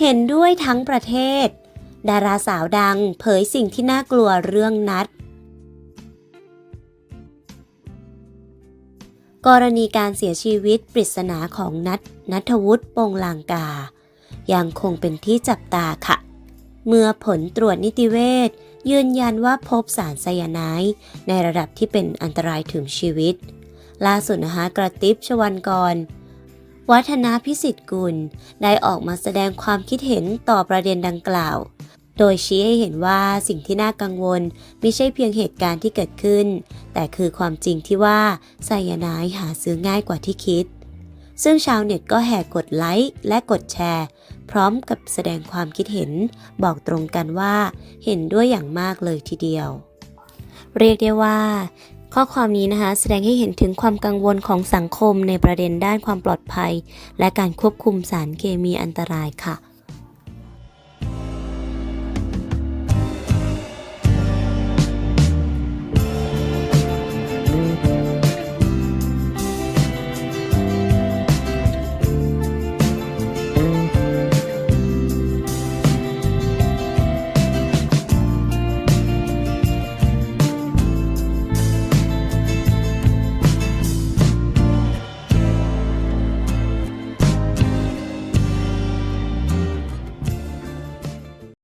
เห็นด้วยทั้งประเทศ ดาราสาวดังเผยสิ่งที่น่ากลัวเรื่องนัด กรณีการเสียชีวิตปริศนาของนัทนัทวุฒิปงลางกา ยังคงเป็นที่จับตาค่ะ เมื่อผลตรวจนิติเวชยืนยันว่าพบสารไซยาไนด์ในระดับที่เป็นอันตรายถึงชีวิต ล่าสุดนะคะกระติบชวันกร วัฒนาพิสิทธิ์กุล ได้ออกมาแสดงความคิดเห็นต่อประเด็นดังกล่าว โดยชี้ให้เห็นว่าสิ่งที่น่ากังวลไม่ใช่เพียงเหตุการณ์ที่เกิดขึ้น แต่คือความจริงที่ว่าไซยาไนด์หาซื้อง่ายกว่าที่คิด ซึ่งชาวเน็ตก็แห่กดไลค์และกดแชร์ พร้อมกับแสดงความคิดเห็น บอกตรงกันว่าเห็นด้วยอย่างมากเลยทีเดียว เรียกได้ว่า ข้อความนี้นะคะแสดงให้เห็นถึงความกังวลของสังคมในประเด็นด้านความปลอดภัย และการควบคุมสารเคมีอันตรายค่ะ